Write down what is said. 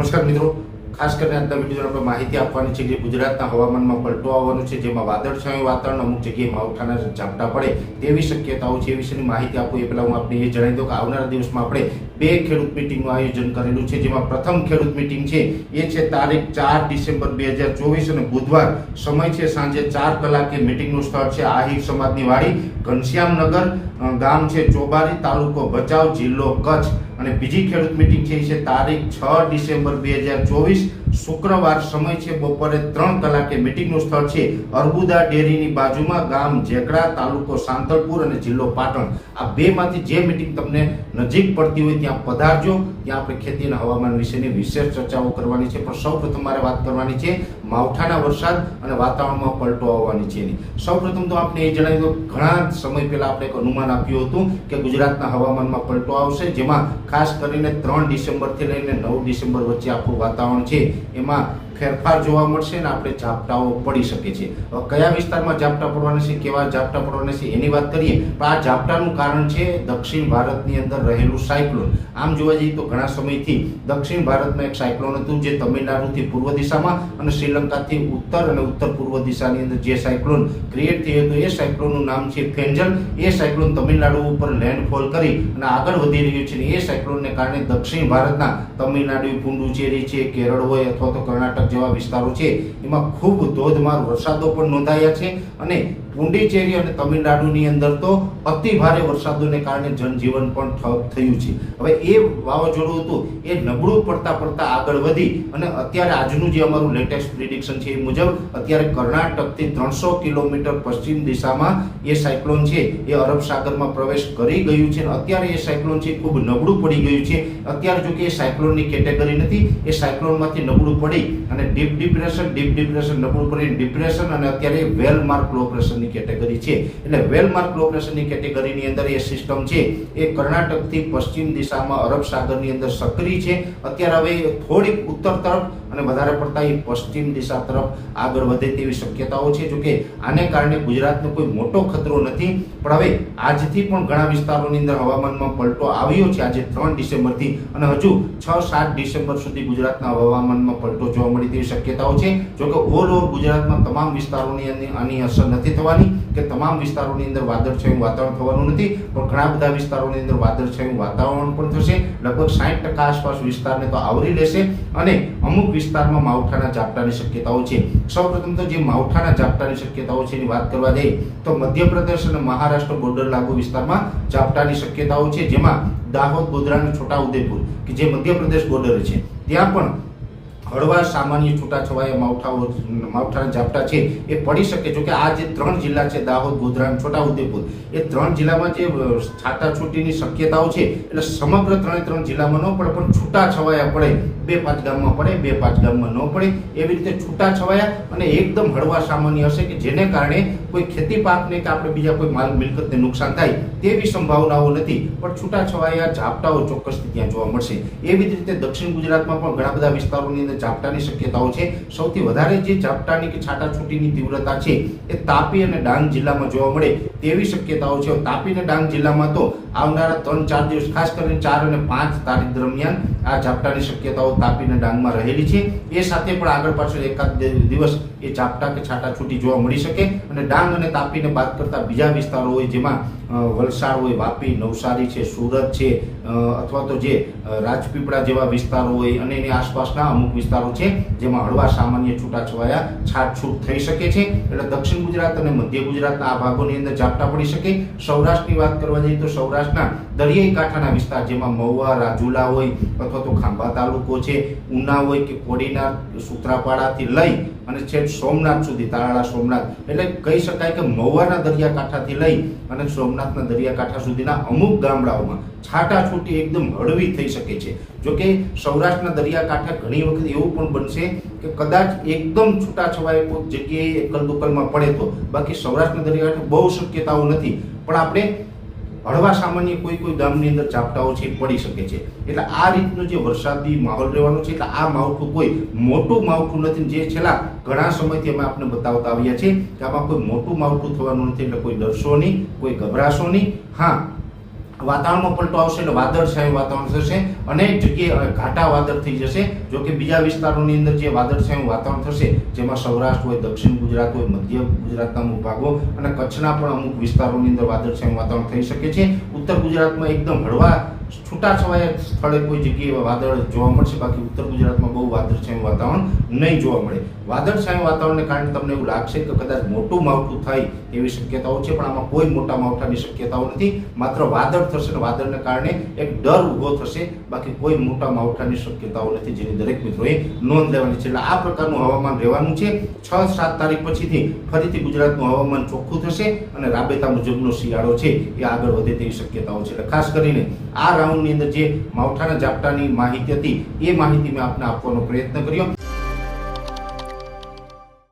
નમસ્કાર મિત્રો. ખાસ કરીને આજના વીડિયો આપણે માહિતી આપવાની છે કે ગુજરાતના હવામાનમાં પલટો આવવાનો છે, જેમાં વાદળછાયું વાતાવરણ અમુક જગ્યાએ માવઠાના ઝાપટા પડે તેવી શક્યતાઓ છે. એ વિશેની માહિતી આપું એ પહેલાં હું આપને એ જણાવી દઉં કે આવનારા દિવસમાં આપણે બે ખેડૂત મિટિંગનું આયોજન કરેલું છે, જેમાં પ્રથમ ખેડૂત મિટિંગ છે, એ છે તારીખ ચાર ડિસેમ્બર બે હજાર ચોવીસ અને બુધવાર સમય છે સાંજે ચાર કલાકે મિટિંગનું સ્થળ છે આહિર સમાજની વાડી, ઘનશ્યામનગર ગામ છે ચોબારી, તાલુકો ભચાઉ, જિલ્લો કચ્છ. અને બીજી ખેડૂત મિટિંગ છે છે તારીખ છ ડિસેમ્બર બે હજાર ચોવીસ. શુક્રવાર સમય છે, બપોરે ત્રણ કલાકે મિટિંગનું સ્થળ છે. અર્બુદા ડેરીની બાજુમાં ગામ જેકડા તાલુકો સાંતલપુર અને જિલ્લો પાટણ. આ બેમાંથી જે મિટિંગ તમને નજીક પડતી હોય ત્યાં પધારજો. ત્યાં આપણે ખેતી અને હવામાન વિશેની વિશેષ ચર્ચાઓ કરવાની છે. પણ સૌપ્રથમ મારે વાત કરવાની છે, માવઠાના વરસાદ અને વાતાવરણમાં પલટો આવવાની છે એની. સૌ તો આપણે એ જણાવી દો ઘણા સમય પહેલા આપણે એક અનુમાન આપ્યું હતું કે ગુજરાતના હવામાનમાં પલટો આવશે, જેમાં ખાસ કરીને ત્રણ ડિસેમ્બરથી લઈને નવ ડિસેમ્બર વચ્ચે આપણું વાતાવરણ છે. એમાં ફેરફાર જોવા મળશે અને આપણે ઝાપટાઓ પડી શકે છે કયા વિસ્તારમાં ઝાપટા પડવાના છે, કેવા ઝાપટા પડવાના છે, એની વાત કરીએ, પણ આ ઝાપટાનું કારણ છે દક્ષિણ ભારતની અંદર રહેલું સાયક્લોન. આમ જોવા જઈએ તો ઘણા સમયથી દક્ષિણ ભારતમાં એક સાયક્લોન હતું, જે તમિલનાડુથી પૂર્વ દિશામાં અને શ્રીલંકાથી ઉત્તર અને ઉત્તર પૂર્વ દિશાની અંદર જે સાયક્લોન ક્રિએટ થયું હતું, એ સાયક્લોનનું નામ છે ફેન્જલ. એ સાયક્લોન તમિલનાડુ ઉપર લેન્ડફોલ કરી અને આગળ વધી રહ્યું છે એ સાયક્લોનને કારણે દક્ષિણ ભારતના તમિલનાડુ પુંડુચેરી છે, કેરળ હોય અથવા તો કર્ણાટક જેવા વિસ્તારો છે એમાં ખૂબ ધોધમાર વરસાદો પણ નોંધાયા છે અને પુંડીચેરી અને તમિલનાડુની અંદર તો અતિ ભારે વરસાદોને કારણે જનજીવન પણ ઠપ થયું છે. હવે એ વાવાઝોડું હતું, એ નબળું પડતા પડતા આગળ વધી અને અત્યારે આજનું જે અમારું લેટેસ્ટ પ્રિડિક્શન છે એ મુજબ અત્યારે કર્ણાટકથી ત્રણસો કિલોમીટર પશ્ચિમ દિશામાં એ સાયક્લોન છે, એ અરબ સાગરમાં પ્રવેશ કરી ગયું છે અત્યારે એ સાયક્લોન છે ખૂબ નબળું પડી ગયું છે. અત્યારે જો કે એ સાયક્લોનની કેટેગરી નથી, એ સાયક્લોનમાંથી નબળું પડી અને ડીપ ડિપ્રેશન ડીપ ડિપ્રેશન નબળું પડી ડિપ્રેશન અને અત્યારે વેલ માર્ક લો પ્રેશરની કેટેગરી છે. એટલે વેલ માર્ક લો પ્રેશરની કેટેગરીની અંદર એ સિસ્ટમ છે. એ કર્ણાટકથી પશ્ચિમ દિશામાં અરબ સાગરની અંદર સક્રિય છે. અત્યારે હવે થોડીક ઉત્તર તરફ અને વધારે પડતા એ પશ્ચિમ દિશા તરફ આગળ વધે તેવી શક્યતાઓ છે. જોકે આને કારણે ગુજરાતનો કોઈ મોટો ખતરો નથી. પણ હવે આજથી પણ ઘણા વિસ્તારોની અંદર હવામાનમાં પલટો આવ્યો છે. આજે ત્રણ ડિસેમ્બરથી અને હજુ છ સાત ડિસેમ્બર સુધી ગુજરાતના હવામાનમાં પલટો જોવા મળી તેવી શક્યતાઓ છે. જોકે ઓલ ઓવર ગુજરાતમાં તમામ વિસ્તારોની આની- અસર નથી થવાની. કે તમામ વિસ્તારોની અંદર વાદળછાયું વાતાવરણ થવાનું નથી, પણ ઘણા બધા વિસ્તારોની અંદર વાદળછાયું વાતાવરણ પણ થશે. લગભગ સાઠ ટકા આસપાસ વિસ્તારને તો આવરી લેશે અને અમુક વિસ્તારમાં માવઠાના ઝાપટાની શક્યતાઓ છે. સૌપ્રથમ તો જે માવઠાના ઝાપટાની શક્યતાઓ છે એની વાત કરવા જઈએ તો મધ્યપ્રદેશ અને મહારાષ્ટ્ર બોર્ડર લાગુ વિસ્તારમાં ઝાપટાની શક્યતાઓ છે, જેમાં દાહોદ ગોધરા અને છોટાઉદેપુર, કે જે મધ્યપ્રદેશ બોર્ડર છે. ત્યાં પણ હળવા સામાન્ય છૂટાછવાયા માવઠાઓ માવઠાના ઝાપટા છે, એ પડી શકે જો કે આ જે ત્રણ જિલ્લા છે, દાહોદ ગોધરા છોટાઉદેપુર, એ ત્રણ જિલ્લામાં જે છાટાછૂટીની શક્યતાઓ છે, એટલે સમગ્ર ત્રણે ત્રણ જિલ્લામાં ન પડે, પણ છૂટાછવાયા પડે બે પાંચ ગામમાં પડે, બે પાંચ ગામમાં ન પડે, એવી રીતે છૂટા છવાયા અને એકદમ હળવા સામાન્ય હશે કે જેને કારણે કોઈ ખેતી પાકને કે આપણે બીજા કોઈ માલ મિલકતને નુકસાન થાય તેવી સંભાવનાઓ નથી. પણ છૂટાછવાયા ઝાપટાઓ ચોક્કસથી ત્યાં જોવા મળશે. એવી જ રીતે દક્ષિણ ગુજરાતમાં પણ ઘણા બધા વિસ્તારોની અંદર ઝાપટાની શક્યતાઓ છે. સૌથી વધારે જે ઝાપટાની કે છાટાછૂટીની તીવ્રતા છે એ તાપી અને ડાંગ જિલ્લામાં જોવા મળે તેવી શક્યતાઓ છે. તાપી અને ડાંગ જિલ્લામાં તો આવનારા ત્રણ ચાર દિવસ, ખાસ કરીને ચાર અને પાંચ તારીખ દરમિયાન આ ઝાપટાની શક્યતાઓ તાપી અને ડાંગમાં રહેલી છે. એ સાથે પણ આગળ પાછળ એકાદ દિવસ એ ઝાપટા કે છાટાછૂટી જોવા મળી શકે અને ડાંગ અને તાપીને બાદ કરતા બીજા વિસ્તારો હોય જેમાં વલસાડ હોય, વાપી, નવસારી છે, સુરત છે અથવા તો જે રાજપીપળા જેવા વિસ્તારો હોય અને એની આસપાસના અમુક વિસ્તારો છે જેમાં હળવા સામાન્ય છૂટાછવાયા છાટછૂટ થઈ શકે છે. એટલે દક્ષિણ ગુજરાત અને મધ્ય ગુજરાતના આ ભાગોની અંદર ઝાપટા પડી શકે. સૌરાષ્ટ્રની વાત કરવા જઈએ તો સૌરાષ્ટ્રના દરિયાઈ કાંઠાના વિસ્તાર જેમાં મહુવા, રાજુલા હોય અથવા તો ખાંભા તાલુકો છે, ઉના હોય કે કોડીનાર, સુત્રાપાડાથી લઈ અને છેક સોમનાથ સુધી, તારાળા સોમનાથ. એટલે કહી શકાય કે મહુવાના દરિયાકાંઠાથી લઈ અને સોમનાથના દરિયાકાંઠા સુધીના અમુક ગામડાઓમાં છાટાછૂટી એકદમ હળવી થઈ શકે છે. જો કે સૌરાષ્ટ્રના દરિયાકાંઠા ઘણી વખત એવું પણ બનશે કે કદાચ એકદમ છૂટાછવાય કોઈક જગ્યાએ એકલ દુકલમાં પડે તો. બાકી સૌરાષ્ટ્રના દરિયાકાંઠે બહુ શક્યતાઓ નથી. પણ આપણે હળવા સામાન્ય કોઈ કોઈ ગામની અંદર ઝાપટાઓ છે, પડી શકે છે. એટલે આ રીતનો જે વરસાદી માહોલ રહેવાનો છે, એટલે આ માવઠું કોઈ મોટું માવઠું નથી. જે છેલ્લા ઘણા સમયથી અમે આપને બતાવતા આવ્યા છીએ કે આમાં કોઈ મોટું માવઠું થવાનું નથી, એટલે કોઈ ડરશો નહીં, કોઈ ગભરાશો નહીં. હા વાતાવરણમાં પલટો આવશે એટલે વાદળછાયું વાતાવરણ થશે અનેક જગ્યાએ ઘાટા વાદળ થઈ જશે જો કે બીજા વિસ્તારોની અંદર જે વાદળછાયું વાતાવરણ થશે, જેમાં સૌરાષ્ટ્ર હોય, દક્ષિણ ગુજરાત હોય, મધ્ય ગુજરાતના અમુક ભાગો અને કચ્છના પણ અમુક વિસ્તારોની અંદર વાદળછાયું વાતાવરણ થઈ શકે છે. ઉત્તર ગુજરાતમાં એકદમ હળવા છૂટાછવાયા સ્થળે કોઈ જગ્યાએ વાદળ જોવા મળશે? બાકી ઉત્તર ગુજરાતમાં બહુ વાદળછાયું વાતાવરણ નહીં જોવા મળે. વાદળછાયું વાતાવરણને કારણે તમને એવું લાગશે કે કદાચ મોટું માવઠું થાય એવી શક્યતાઓ છે, પણ આમાં કોઈ મોટા માવઠાની શક્યતાઓ નથી. માત્ર વાદળ થશે અને વાદળને કારણે એક ડર ઊભો થશે. બાકી કોઈ મોટા માવઠાની શક્યતાઓ નથી જેની દરેક મિત્રોએ નોંધ લેવાની છે. એટલે આ પ્રકારનું હવામાન રહેવાનું છે. છ સાત તારીખ પછીથી ફરીથી ગુજરાતનું હવામાન ચોખ્ખું થશે અને રાબેતા મુજબનો શિયાળો છે. એ આગળ વધે તેવી શક્યતાઓ છે. એટલે ખાસ કરીને આ રાઉન્ડની અંદર જે માવઠાના ઝાપટાની માહિતી હતી એ માહિતી મેં આપને આપવાનો પ્રયત્ન કર્યો.